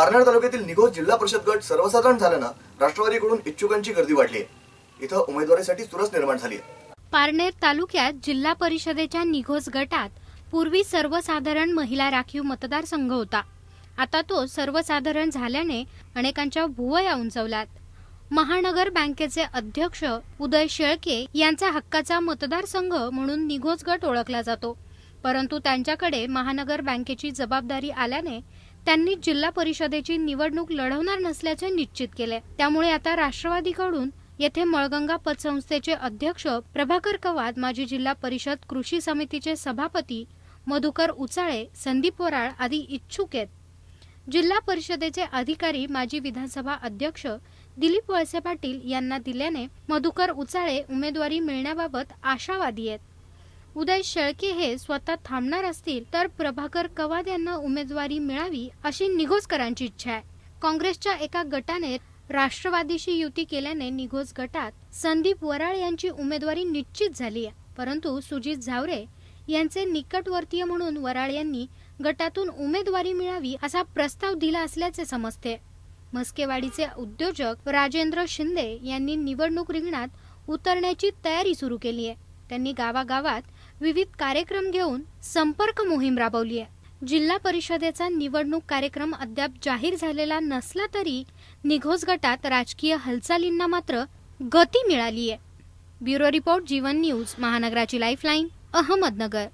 पारनेर तालुक्यातील निघोज जिल्हा परिषद गट सर्वसाधारण झाल्यानं राष्ट्रवादीकडून इच्छुकांची गर्दी वाढली आहे. इथं उमेदवारीसाठी चुरस निर्माण झाली आहे. पारनेर तालुक्यात जिल्हा परिषदेच्या निघोज गटात पूर्वी सर्वसाधारण महिला राखीव मतदारसंघ होता. आता तो सर्वसाधारण झाल्याने अनेकांच्या भुवया उंचवल्यात. महानगर बँकेचे अध्यक्ष उदय शेळके यांचा हक्काचा मतदारसंघ म्हणून निघोज गट ओळखला जातो. परंतु त्यांच्याकडे महानगर बँकेची जबाबदारी आल्याने त्यांनी जिल्हा परिषदेची निवडणूक लढवणार नसल्याचे निश्चित केले. त्यामुळे आता राष्ट्रवादीकडून येथे मळगंगा पतसंस्थेचे अध्यक्ष प्रभाकर कवाद माजी जिल्हा परिषद कृषी समितीचे सभापती मधुकर उचाळे संदीप वराळ आदी इच्छुक आहेत. जिल्हा परिषदेचे अधिकारी माजी विधानसभा अध्यक्ष दिलीप वळसे पाटील यांना दिल्याने मधुकर उचाळे उमेदवारी मिळण्याबाबत आशावादी आहेत. उदय शेळके हे स्वतः थांबणार असतील तर प्रभाकर कवाद यांना उमेदवारी मिळावी अशी निघोजकरांची इच्छा आहे. काँग्रेसच्या एका गटाने राष्ट्रवादीशी युती केल्याने निघोज गटात संदीप वराळ यांची उमेदवारी निश्चित झाली आहे. परंतु सुजित झावरे यांचे निकटवर्तीय म्हणून वराळ यांनी गटातून उमेदवारी मिळावी असा प्रस्ताव दिला असल्याचे समजते. मस्केवाडीचे उद्योजक राजेंद्र शिंदे यांनी निवडणूक रिंगणात उतरण्याची तयारी सुरू केली आहे. त्यांनी गावागावात विविध कार्यक्रम घेऊन संपर्क मोहीम राबवली आहे. जिल्हा परिषदेचा निवडणूक कार्यक्रम अद्याप जाहीर झालेला नसला तरी निघोज गटात राजकीय हालचालींना मात्र गती मिळाली आहे. ब्युरो रिपोर्ट जीवन न्यूज महानगराची लाईफलाईन अहमदनगर.